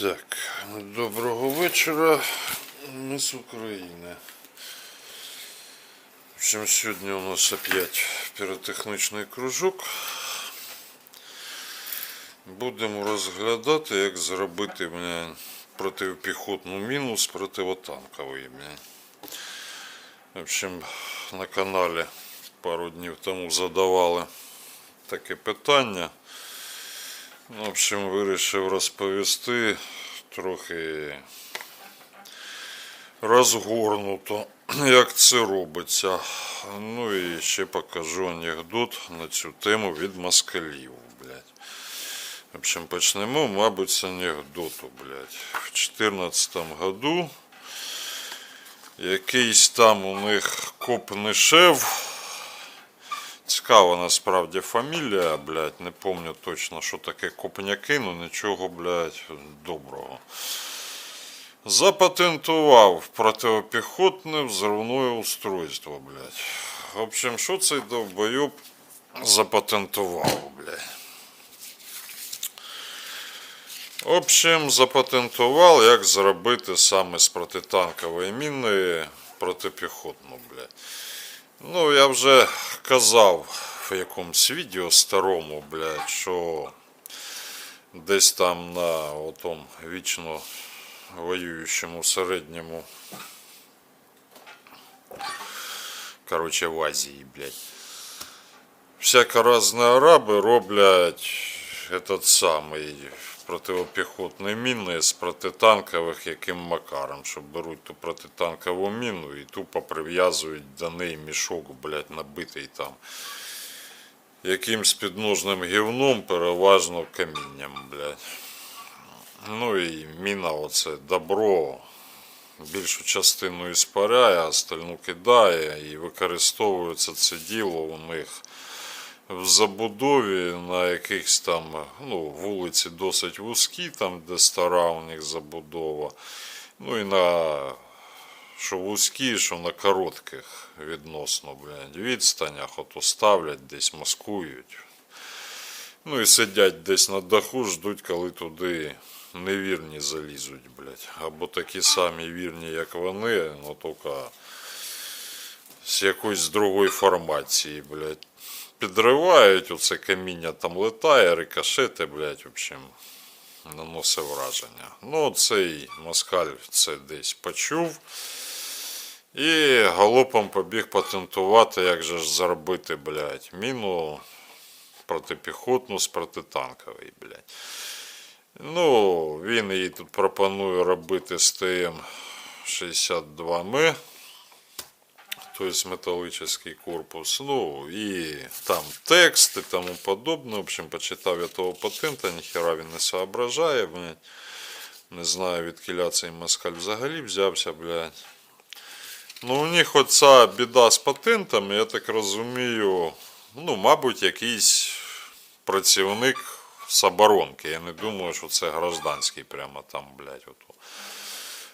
Так, доброго вечора. Ми з України. В общем, сьогодні у нас опять піротехнічний кружок. Будемо розглядати, як зробити бля, протипіхотну міну з противотанкової. В общем, на каналі пару днів тому задавали таке питання. В общем, вирішив розповісти трохи розгорнуто, як це робиться. Ну і ще покажу анекдот на цю тему від москалів, блядь. В общем, почнемо, мабуть, з анекдоту, блядь. В 2014 году якийсь там у них коп-нишев, Цікава насправді фамілія, блядь, не пам'ятаю точно, що таке копняки, ну нічого, блядь, доброго. Запатентував протипіхотне взривне устройство, блядь. В общем, що цей довбойоб запатентував, блядь. В общем, запатентував, як зробити саме з протитанкової міни протипіхотну, блядь. Ну, я вже казав в якомусь відео старому, блядь, що десь там на отом вічно воюючому середньому. Короче, в Азії, блядь. Всяко разные араби роблять этот самий противопіхотні міни з протитанкових яким макаром, що беруть ту протитанкову міну і тупо прив'язують до неї мішок, блядь, набитий там якимсь підножним гівном, переважно камінням, блядь. Ну і міна оце добро більшу частину іспаряє, а остальну кидає і використовується це діло у них в забудові на якихось там ну, вулиці досить вузькі, там де стара у них забудова. Ну і на що вузькі, що на коротких відносно блядь, відстанях, ото ставлять, десь маскують. Ну і сидять десь на даху, ждуть, коли туди невірні залізуть, блядь. Або такі самі вірні, як вони, ну тільки з якоїсь другої формації, блядь підривають, оце каміння там летає, рикошети, блядь, в общем, наносить враження. Ну, цей москаль це десь почув. І галопом побіг патентувати, як же ж заробити, блядь, міну протипіхотну з протитанкової, блядь. Ну, він їй тут пропонує робити з ТМ-62М тобто металлический корпус, ну и там текст и тому подобное. В общем, почитав я патента, ніхера він не соображає, блядь. Не знаю, від цей москаль взагалі взявся, блядь. Ну, у них оця біда з патентами, я так розумію, ну, мабуть, якийсь працівник з оборонки. Я не думаю, що це гражданський прямо там, блядь, ото.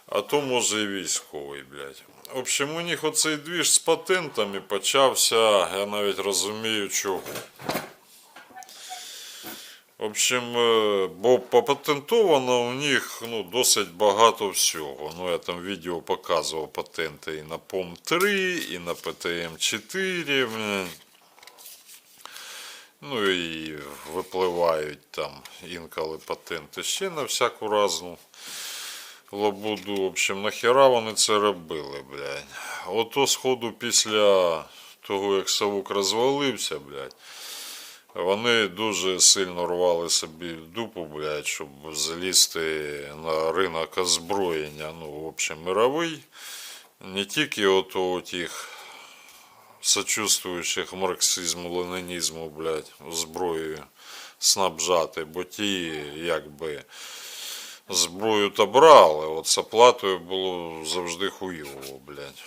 А то може і військовий, блядь. В общем, у них оцей двіж з патентами почався, я навіть розумію чого. В общем, е, бо попатентовано у них ну, досить багато всього. Ну, я там відео показував патенти і на ПОМ-3, і на ПТМ-4. Ну і випливають там інколи патенти ще на всяку разну лабуду. В общем, нахера вони це робили, блядь. Ото сходу після того, як Савук розвалився, блядь, вони дуже сильно рвали собі дупу, блядь, щоб залізти на ринок озброєння, ну, в общем, мировий. Не тільки ото тих сочувствуючих марксизму, ленінізму, блядь, зброєю снабжати, бо ті, якби зброю то брали, от з оплатою було завжди хуйово, блядь.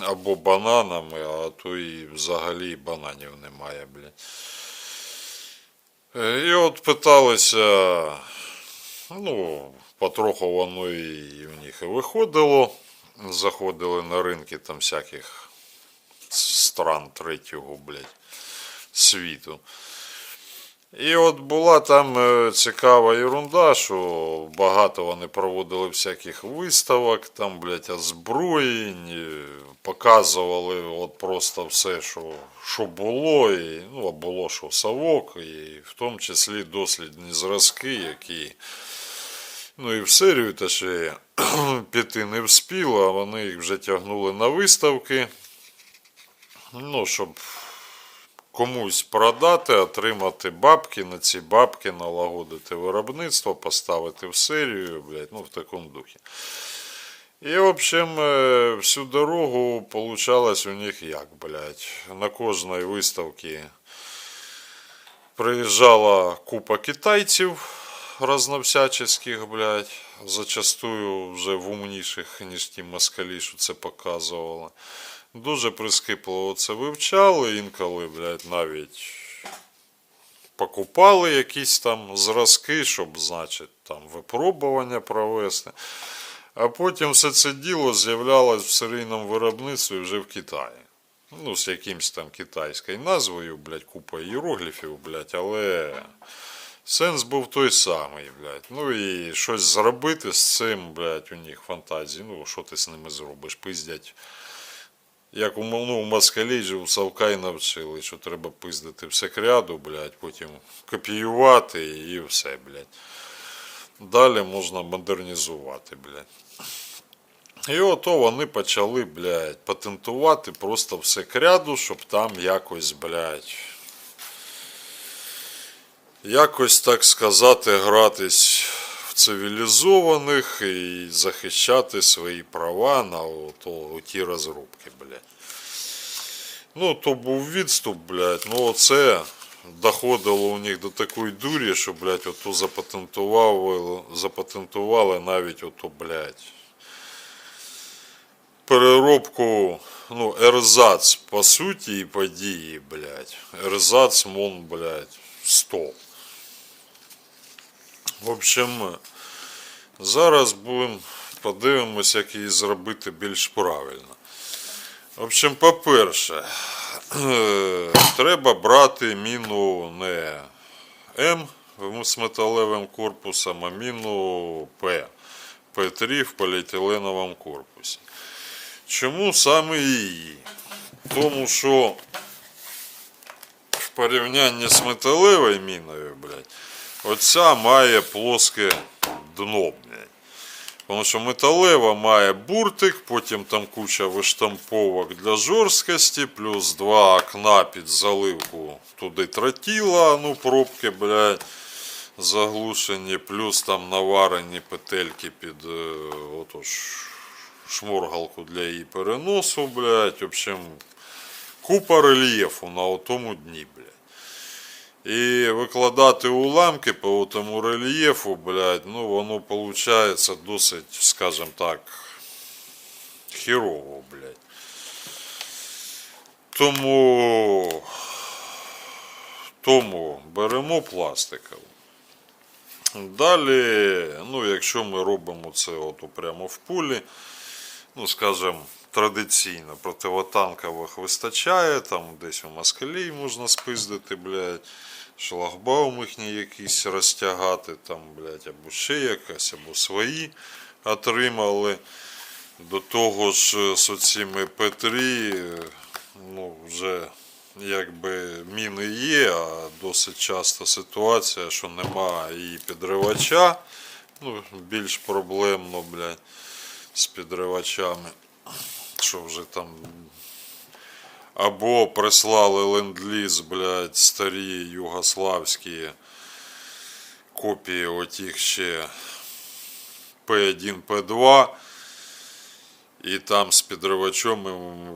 Або бананами, а то і взагалі бананів немає, блядь. Е, І от питалися, ну, потроху воно і в них і виходило. Заходили на ринки там всяких стран третього, блядь, світу. І от була там е, цікава ерунда, що багато вони проводили всяких виставок, там, блядь, озброєнь, е, показували от просто все, що, що було, і, ну, а було що совок, і в тому числі дослідні зразки, які ну і в серію та ще піти не вспіло, а вони їх вже тягнули на виставки. Ну, щоб комусь продати, отримати бабки, на ці бабки налагодити виробництво, поставити в серію, блядь, ну в такому духі. І, в общем, е, всю дорогу получалось у них як, блядь. На кожній виставці приїжджала купа китайців разновсяческих, блядь, зачастую вже в умніших, ніж ті москалі, що це показували. Дуже прискіпливо це вивчали, інколи, блядь, навіть покупали якісь там зразки, щоб, значить, там випробування провести. А потім все це діло з'являлось в серійному виробництві вже в Китаї. Ну, з якимсь там китайською назвою, блядь, купа іерогліфів, блядь, але сенс був той самий, блядь. Ну і щось зробити з цим, блядь, у них фантазії. Ну, що ти з ними зробиш? Пиздять. Як у, ну, у москалій у Савкай навчили, що треба пиздити в секряду, блядь, потім копіювати і все, блядь. Далі можна модернізувати, блядь. І ото вони почали, блядь, патентувати просто в секряду, щоб там якось, блядь, якось, так сказати, гратись в цивілізованих і захищати свої права на ото, ті розробки, блядь. Ну, то був відступ, блядь, ну оце доходило у них до такої дурі, що, блядь, ото запатентували, запатентували навіть ото, блядь, переробку, ну, ерзац по суті і по дії, блядь. Ерзац, мон, блядь, 100. В общем, зараз будемо подивимось, як її зробити більш правильно. В общем, по-перше, треба брати міну не М з металевим корпусом, а міну П. П3 в поліетиленовому корпусі. Чому саме її? Тому що в порівнянні з металевою міною, блядь, оця має плоске дно. Тому що металева має буртик, потім там куча виштамповок для жорсткості, плюс два окна під заливку туди тротіла, ну пробки, блядь, заглушені, плюс там наварені петельки під е, отож, шморгалку для її переносу, блядь. В общем, купа рельєфу на тому дні, блядь. І викладати уламки по тому рельєфу, блядь, ну воно виходить досить, скажімо так, хірово, блядь. Тому, тому беремо пластикову. Далі, ну, якщо ми робимо це от прямо в пулі, ну, скажімо, традиційно противотанкових вистачає, там десь у москалій можна спиздити, блядь, шлагбаум їхній якийсь розтягати, там, блядь, або ще якась, або свої отримали. До того ж, з оціми П3, ну, вже якби міни є, а досить часто ситуація, що нема і підривача. Ну, більш проблемно, блядь, з підривачами. Що вже там. Або прислали ленд-ліз, блядь, старі югославські копії отих ще П1, П2. І там з підривачом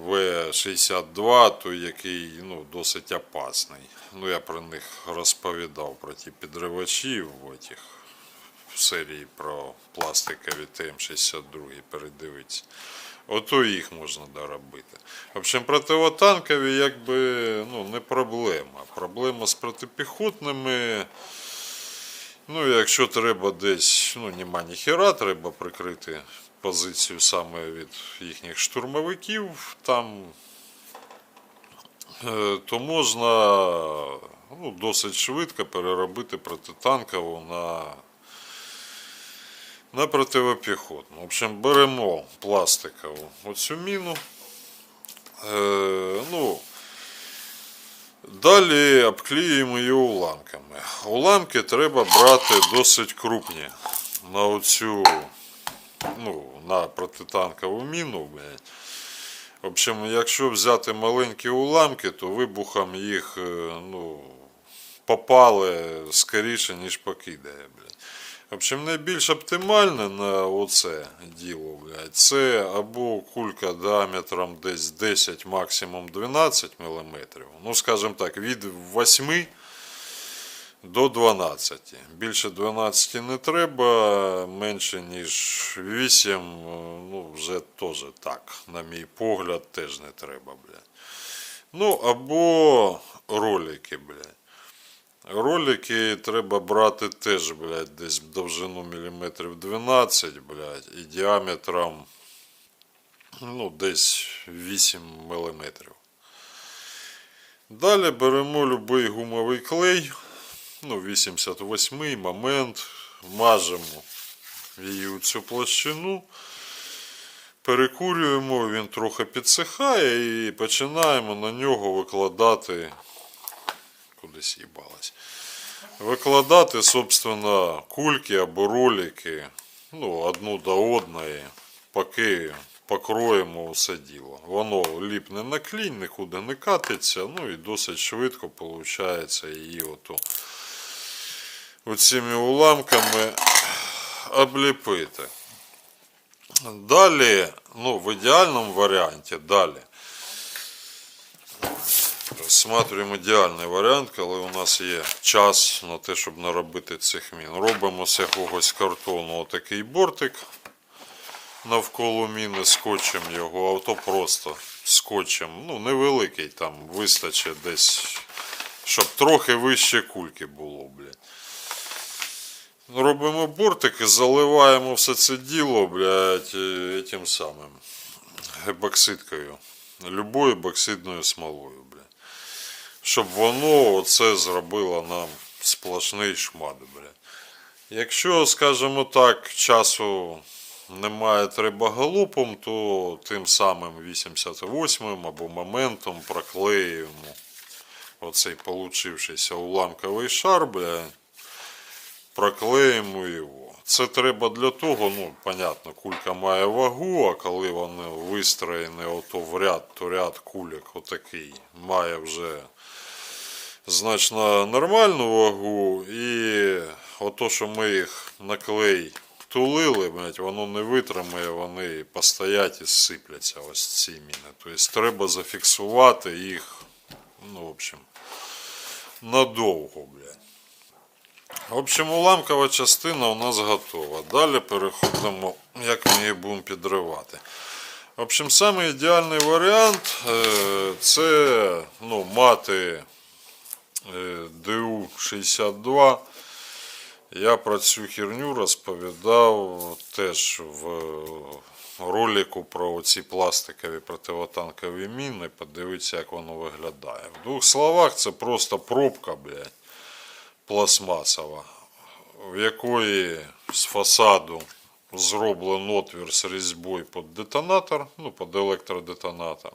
В-62, той який ну, досить опасний. Ну, я про них розповідав, про ті підривачі в, отих, в серії про пластикові ТМ-62 передивитися. Ото їх можна доробити. В общем, противотанкові якби ну, не проблема. Проблема з протипіхотними. Ну, якщо треба десь, ну, нема ніхера, треба прикрити позицію саме від їхніх штурмовиків, там, е, то можна ну, досить швидко переробити протитанкову на, на противопіхотну. В общем, беремо пластикову оцю міну. Е, ну, Далі обклеюємо її уламками. Уламки треба брати досить крупні на оцю, ну, на протитанкову міну. В общем, якщо взяти маленькі уламки, то вибухом їх е, ну, попали скоріше, ніж покидає. Блядь. В общем, найбільш оптимальне на оце діло, блядь, це або кулька діаметром десь 10, максимум 12 мм. Ну, скажімо так, від 8 до 12. Більше 12 не треба, менше ніж 8, е, ну, вже теж так, на мій погляд, теж не треба, блядь. Ну, або ролики, блядь. Ролики треба брати теж, блядь, десь довжину міліметрів 12, блядь, і діаметром ну, десь 8 міліметрів. Далі беремо будь-який гумовий клей, ну, 88 момент, мажемо її у цю площину, перекурюємо, він трохи підсихає і починаємо на нього викладати кудись їбалась. Викладати, собственно, кульки або ролики, ну, одну до одної, поки покроємо все діло. Воно ліпне на клінь, нікуди не катиться, ну і досить швидко виходить її ото оцими уламками обліпити. Далі, ну, в ідеальному варіанті, далі. Розсматриваємо ідеальний варіант, коли у нас є час на те, щоб наробити цих мін. Робимо з якогось картону отакий бортик навколо міни, скотчем його, а то просто скотчем. Ну, невеликий там вистачить десь, щоб трохи вище кульки було, блядь. Робимо бортик і заливаємо все це діло, блядь, тим самим ебоксидкою. Любою боксидною смолою, щоб воно оце зробило нам сплошний шмат, блядь. Якщо, скажімо так, часу немає треба галупом, то тим самим 88-м або моментом проклеюємо оцей получившийся уламковий шар, блядь, проклеїмо його. Це треба для того, ну, понятно, кулька має вагу, а коли вони вистроєні ото в ряд, то ряд кульок отакий має вже значно нормальну вагу, і ото, що ми їх на клей тулили, блядь, воно не витримає, вони постоять і сипляться ось ці міни. Тобто треба зафіксувати їх, ну, в общем, надовго, блядь. В общем, уламкова частина у нас готова. Далі переходимо, як ми її будемо підривати. В общем, самий ідеальний варіант е, це ну, мати ДУ-62. Я про цю херню розповідав теж в ролику про ці пластикові противотанкові міни. Подивіться, як воно виглядає. В двох словах, це просто пробка, блядь, пластмасова, в якої з фасаду зроблен отвір з різьбою під детонатор, ну, під електродетонатор.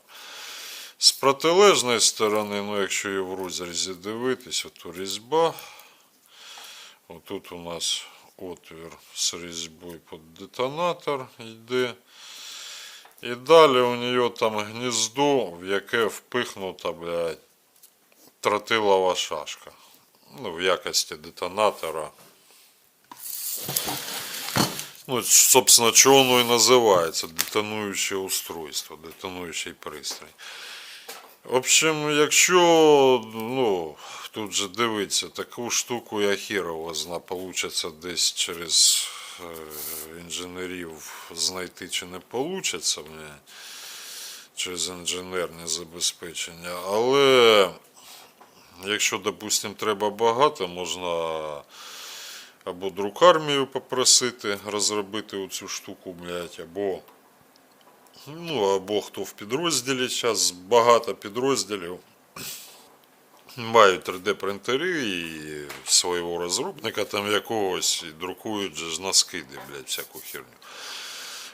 З протилежної сторони, ну, якщо її в розрізі дивитись, от різьба. Отут у нас отвір з різьбою під детонатор йде. І далі у нее там гніздо, в яке впихнута, блядь, тротилова шашка. Ну, в якості детонатора. Ну, собственно, чого воно і називається детонуюче устройство, детонуючий пристрій. В общем, якщо ну, тут же дивиться, таку штуку я хірово зна, получиться десь через е, інженерів знайти чи не получиться мені через інженерне забезпечення. Але якщо, допустимо, треба багато, можна або друкармію попросити розробити оцю штуку, блядь, або Ну, або хто в підрозділі, зараз багато підрозділів мають 3D принтери і свого розробника там якогось і друкують же на скиди, блядь, всяку херню.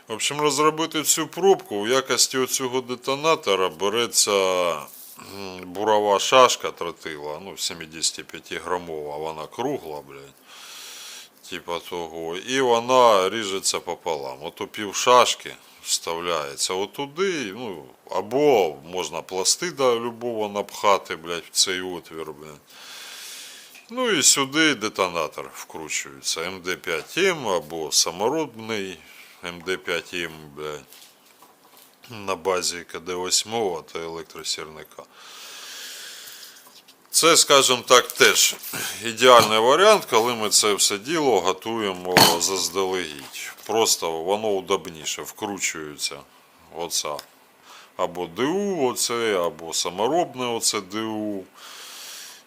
В общем, розробити цю пробку у якості оцього детонатора береться бурова шашка тротила, ну 75 грамова, вона кругла, блядь. Типа того. І вона ріжеться пополам. Ото пів шашки вставляється отуди, ну, або можна пластида любого напхати, блядь, в цей отвір, блядь. Ну і сюди детонатор вкручується. МД5М або саморобний МД5М, блядь, на базі КД8 та електросірника. Це, скажімо так, теж ідеальний варіант, коли ми це все діло готуємо заздалегідь. Просто воно удобніше, вкручується оця або ДУ, оце, або саморобне оце ДУ.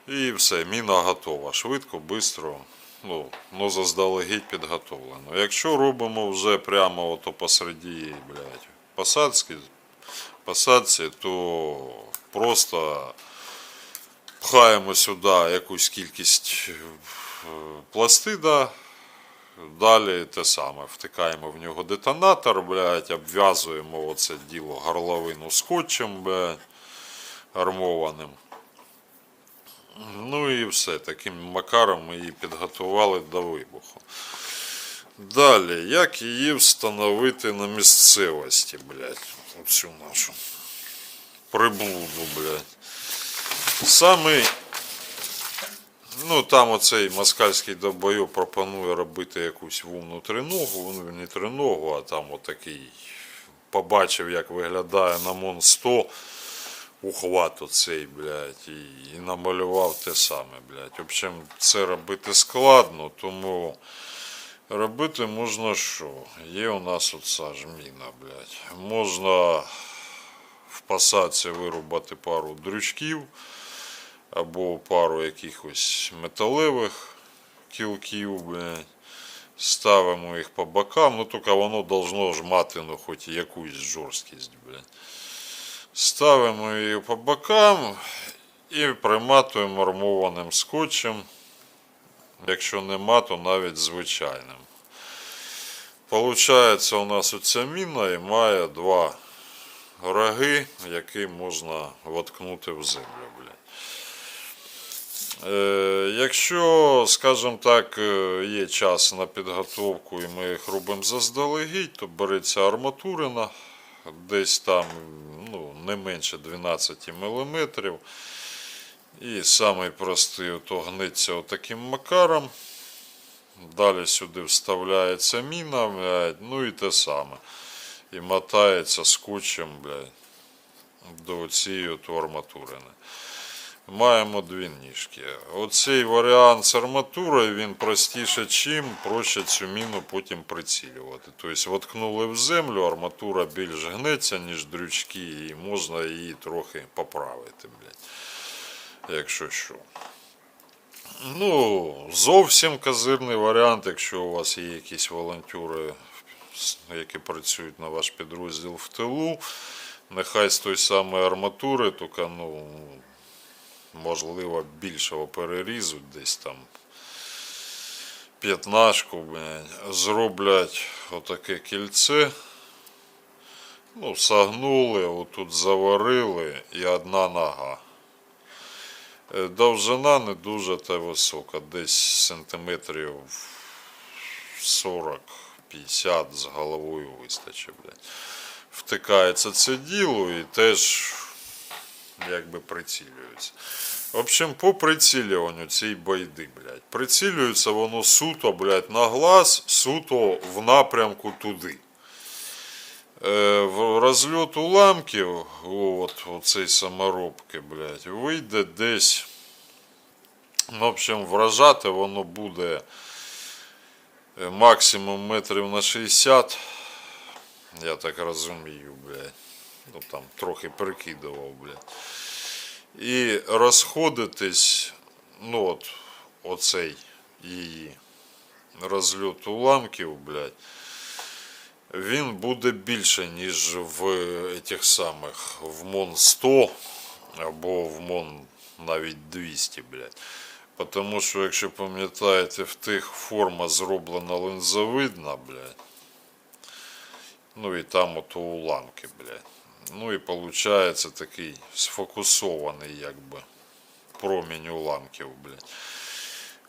І все, міна готова. Швидко, швидко, ну, ну заздалегідь підготовлено. Якщо робимо вже прямо ото посереді, блядь, посадки, посадці, то просто пхаємо сюди якусь кількість е, пластида, далі те саме, втикаємо в нього детонатор, блядь, обв'язуємо оце діло горловину скотчем, блядь, армованим. Ну і все, таким макаром ми її підготували до вибуху. Далі, як її встановити на місцевості, блядь, оцю нашу приблуду, блядь. Самий, ну там оцей москальський довбойов пропонує робити якусь вумну триногу, ну не триногу, а там отакий, побачив, як виглядає на МОН 100 ухват оцей, блядь, і, і намалював те саме, блядь. В общем, це робити складно, тому робити можна що? Є у нас оця ж міна, блядь. Можна в посадці вирубати пару дрючків або пару якихось металевих кілків, блядь. Ставимо їх по бокам, ну тільки воно должно ж мати ну, хоч якусь жорсткість, блядь. Ставимо її по бокам і приматуємо армованим скотчем. Якщо нема, то навіть звичайним. Получається, у нас оця міна і має два роги, які можна воткнути в землю. Е, якщо, скажімо так, е, є час на підготовку і ми їх робимо заздалегідь, то береться арматурина десь там ну, не менше 12 мм. І самий простий ото гниться отаким макаром. Далі сюди вставляється міна, блядь, ну і те саме. І мотається скотчем блядь, до цієї арматурини. Маємо дві ніжки. Оцей варіант з арматурою він простіше, чим проще цю міну потім прицілювати. Тобто воткнули в землю, арматура більш гнеться, ніж дрючки, і можна її трохи поправити, блядь, якщо що. Ну, зовсім козирний варіант, якщо у вас є якісь волонтери, які працюють на ваш підрозділ в тилу. Нехай з той самої арматури, тільки, ну, можливо, більшого перерізу, десь там п'ятнашку, зроблять отаке кільце. Ну, сагнули, отут заварили і одна нога. Е, Довжина не дуже та висока, десь сантиметрів 40-50 з головою вистачить, блядь. Втикається це діло і теж якби прицілюється. В общем, по прицілюванню цієї байди, блядь. Прицілюється воно суто, блядь, на глаз, суто в напрямку туди. Е, в розльот уламків, от, оцей саморобки, блядь, вийде десь. Ну, в общем, вражати воно буде е, максимум метрів на 60. Я так розумію, блядь. Ну там трохи перекидував, блядь. І розходитись, ну от, оцей її розльот уламків, блядь, він буде більше, ніж в этих самих в МОН 100 або в МОН навіть 200, блядь. Тому що, якщо пам'ятаєте, в тих форма зроблена линзовидна, блядь. Ну і там ото уламки, блядь. Ну і виходить такий сфокусований, якби, промінь уламків, блядь.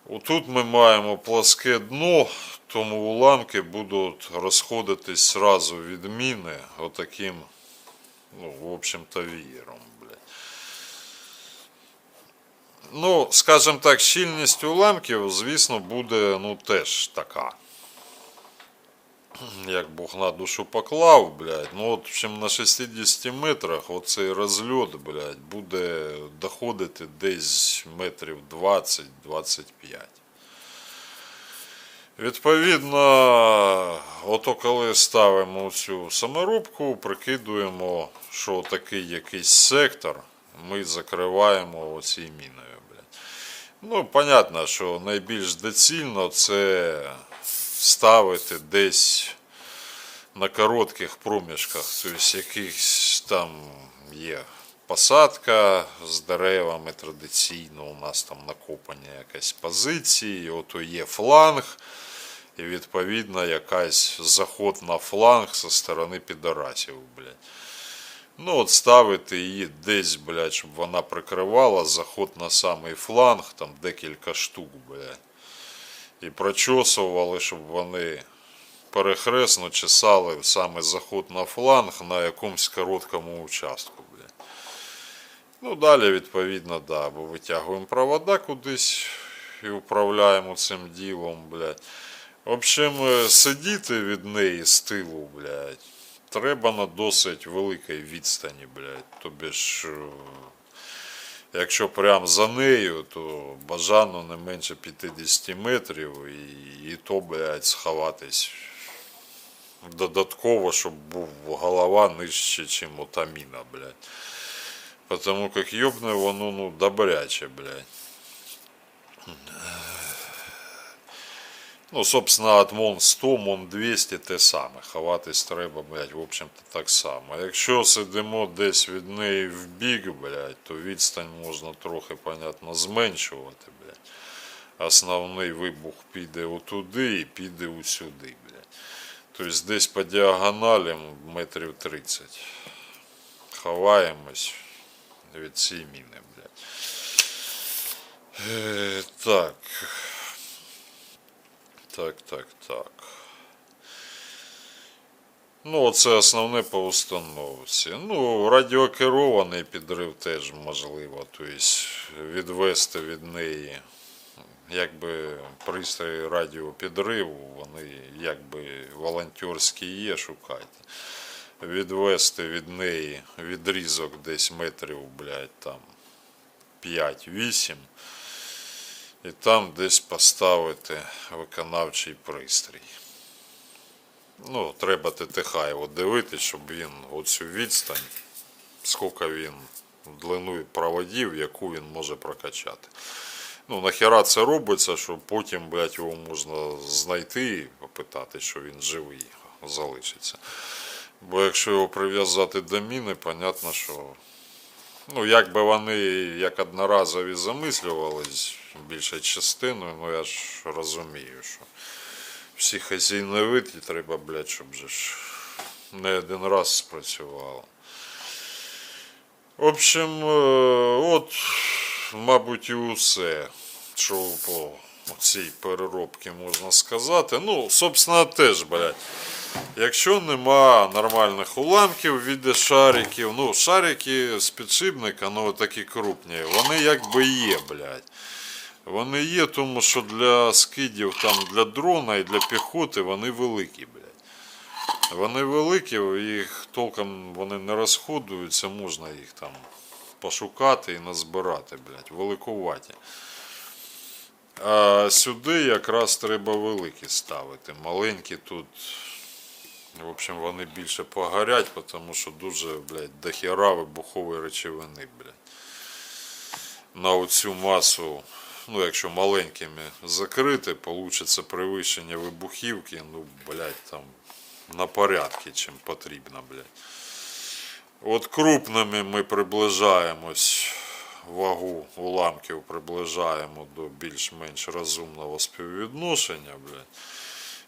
Отут ми маємо пласке дно, тому уламки будуть розходитись сразу від міни отаким, ну, в общем-то, вієром. Ну, скажімо так, щільність уламків, звісно, буде ну, теж така. Як Бог на душу поклав, блядь. Ну, от, общем, на 60 метрах оцей розльот, блядь, буде доходити десь метрів 20-25. Відповідно, ото коли ставимо цю саморубку, прикидуємо, що такий якийсь сектор ми закриваємо оцією міною. Блядь. Ну, понятно, що найбільш доцільно це ставити десь на коротких проміжках, тобто якихось там є посадка з деревами традиційно, у нас там накопання якась позиції, ото є фланг, і відповідно якась заход на фланг зі сторони підарасів, блядь. Ну, от ставити її десь, блядь, щоб вона прикривала заход на самий фланг, там декілька штук, блядь. І прочосували, щоб вони перехресно чесали саме заход на фланг на якомусь короткому участку. Ну, далі, відповідно, да, або витягуємо провода кудись і управляємо цим ділом, блядь. В общем, е, сидіти від неї з тилу, блядь, треба на досить великій відстані, блядь. Тобі ж, е, якщо прям за нею, то бажано не менше 50 метрів і, і то, блядь, сховатись додатково, щоб був голова нижче, ніж отаміна, блядь. Потому как йобне воно, ну, добряче, блядь. Ну, собственно, от МОН 100, МОН 200 те саме. Ховатись треба, блядь, в общем-то так само. Якщо сидимо десь від неї в бік, блядь, то відстань можна трохи, понятно, зменшувати, блядь. Основний вибух піде отуди і піде усюди, блядь. Тобто десь по діагоналі метрів 30. Ховаємось від цієї міни, блядь. Е, так. Так, так, так. Ну, це основне по установці. Ну, радіокерований підрив теж можливо. Тобто відвести від неї якби пристрої радіопідриву, вони якби волонтерські є, шукайте. Відвести від неї відрізок десь метрів, блядь, там 5-8. І там десь поставити виконавчий пристрій. Ну, треба ТТХ його дивитись, щоб він оцю відстань, скільки він длину проводів, яку він може прокачати. Ну, нахера це робиться, що потім, блядь, його можна знайти і попитати, що він живий залишиться. Бо якщо його прив'язати до міни, понятно, що. Ну, як би вони як одноразові замислювались більшою частиною, ну я ж розумію, що всі хазійновиті треба, блядь, щоб же ж не один раз спрацювало. В общем, е, от, мабуть, і усе, що по цій переробці можна сказати. Ну, собственно, теж, блядь. Якщо нема нормальних уламків в віді шариків, ну шарики з підшипника, ну такі крупні, вони якби є, блядь. Вони є, тому що для скидів, там, для дрона і для піхоти вони великі, блядь. Вони великі, їх толком вони не розходуються, можна їх там пошукати і назбирати, блядь, великуваті. А сюди якраз треба великі ставити. Маленькі тут в общем, вони більше погорять, тому що дуже, блядь, дохера вибухової речовини, блядь. На оцю масу, ну, якщо маленькими закрити, получиться перевищення вибухівки, ну, блядь, там на порядки, чим потрібно, блядь. От крупними ми приближаємось вагу уламків приближаємо до більш-менш розумного співвідношення, блядь.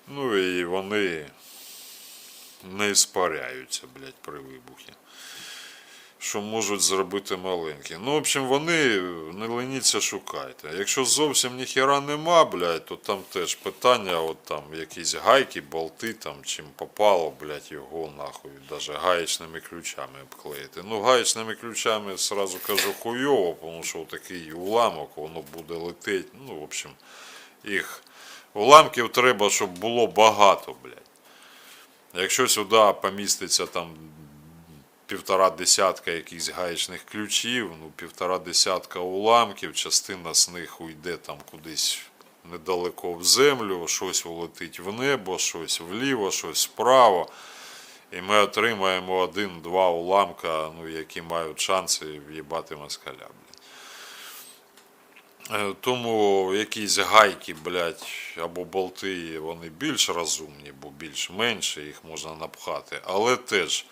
Ну і вони не іспаряються, блядь, при вибухі. Що можуть зробити маленькі. Ну, в общем, вони не леніться шукайте. Якщо зовсім ніхіра нема, блядь, то там теж питання, от там якісь гайки, болти, там чим попало, блядь, його нахуй, даже гаєчними ключами обклеїти. Ну, гаєчними ключами сразу кажу хуйово, тому що такий уламок, воно буде лететь. Ну, в общем, їх уламків треба, щоб було багато, блядь. Якщо сюди поміститься там півтора десятка якихось гаєчних ключів, ну півтора десятка уламків, частина з них уйде там кудись недалеко в землю, щось улетить в небо, щось вліво, щось вправо. І ми отримаємо один-два уламка, ну, які мають шанси в'їбати москаля. Е, Тому якісь гайки, блядь, або болти, вони більш розумні, бо більш менше, їх можна напхати. Але теж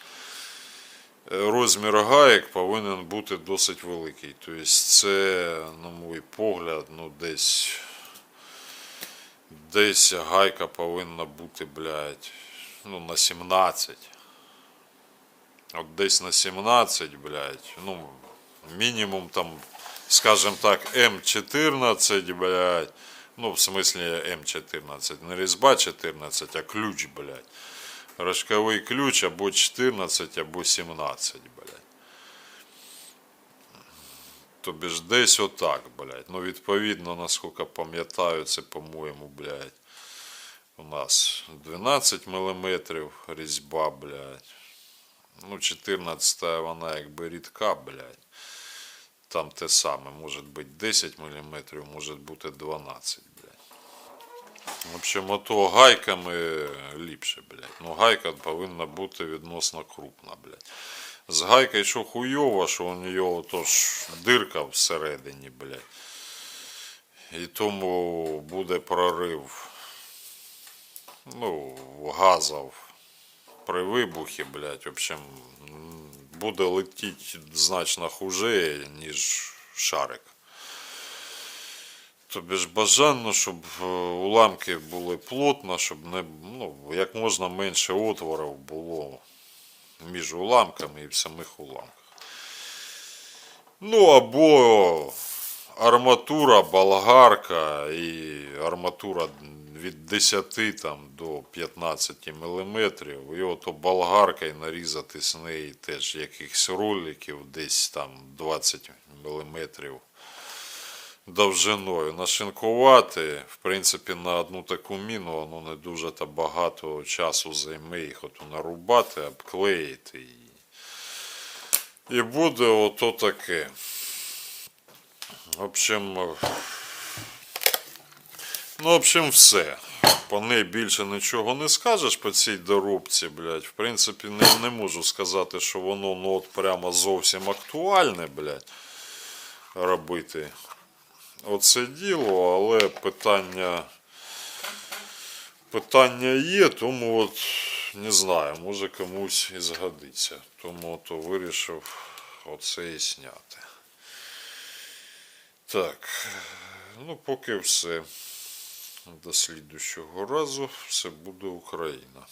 е, розмір гаєк повинен бути досить великий. Тобто це, на мій погляд, ну десь. Десь гайка повинна бути, блядь, ну, на 17. От десь на 17, блядь, ну, мінімум там, скажем так, М14, блядь, ну, в смысле М14, не різьба 14, а ключ, блядь. Рожковий ключ або 14, або 17, блядь. Тобі ж десь отак, блядь. Ну, відповідно, наскільки пам'ятаю, це, по-моєму, блядь, у нас 12 мм різьба, блядь. Ну, 14 вона якби рідка, блядь. Там те саме, може бути 10 мм, може бути 12, блядь. В общем, ото гайками ліпше, блядь. Ну, гайка повинна бути відносно крупна, блядь. З гайкою що хуйово, що у нее ото дирка всередині, блядь. І тому буде прорив ну, газов при вибухі, блядь, в общем, буде летіти значно хуже, ніж шарик. Тобі ж бажано, щоб е, уламки були плотно, щоб не, ну, як можна менше отворів було між уламками і в самих уламках. Ну або арматура, болгарка і арматура від 10 там, до 15 мм. І ото болгаркою нарізати з неї теж якихось роликів, десь там 20 мм довжиною. Нашинкувати, в принципі, на одну таку міну воно не дуже та багато часу займе їх ото нарубати, обклеїти її. І буде ото таке. В общем, ну, в общем, все. По неї більше нічого не скажеш по цій доробці, блядь. В принципі, не, не можу сказати, що воно ну, от прямо зовсім актуальне, блядь, робити оце діло, але питання. Питання є, тому от не знаю, може комусь і згодиться. Тому то вирішив оце і зняти. Так, ну поки все. До слідущого разу все буде Україна.